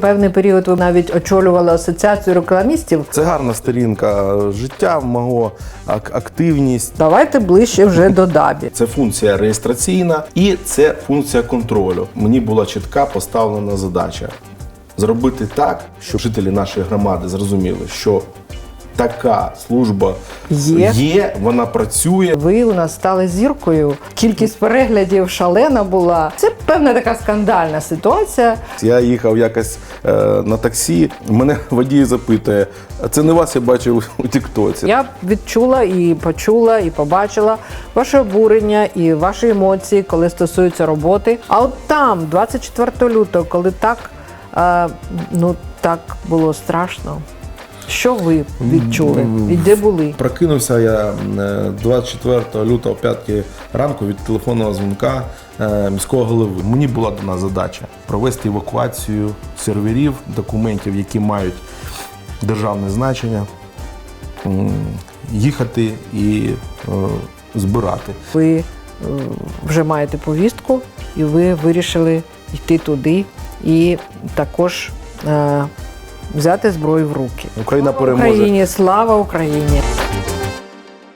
Певний період ви навіть очолювала асоціацію рекламістів. Це гарна сторінка життя мого, ак- активність. Давайте ближче вже до дабі. Це функція реєстраційна і це функція контролю. Мені була чітка поставлена задача зробити так, щоб жителі нашої громади зрозуміли, що така служба Є. вона працює. Ви у нас стали зіркою. Кількість переглядів шалена була. Це певна така скандальна ситуація. Я їхав якось е, на таксі. Мене водій запитує: а це не вас я бачив у Тіктоці. Я відчула і почула, і побачила ваше обурення і ваші емоції, коли стосуються роботи. А от там, 24 лютого, коли так, е, ну так було страшно. Що ви відчули? І де були? Прокинувся я е, 24 лютого о 5 ранку від телефонного дзвінка е, міського голови. Мені була дана задача провести евакуацію серверів, документів, які мають державне значення, їхати і е, збирати. Ви е, вже маєте повістку, і ви вирішили йти туди і також е, взяти зброю в руки. Україна переможе. Україні, слава Україні!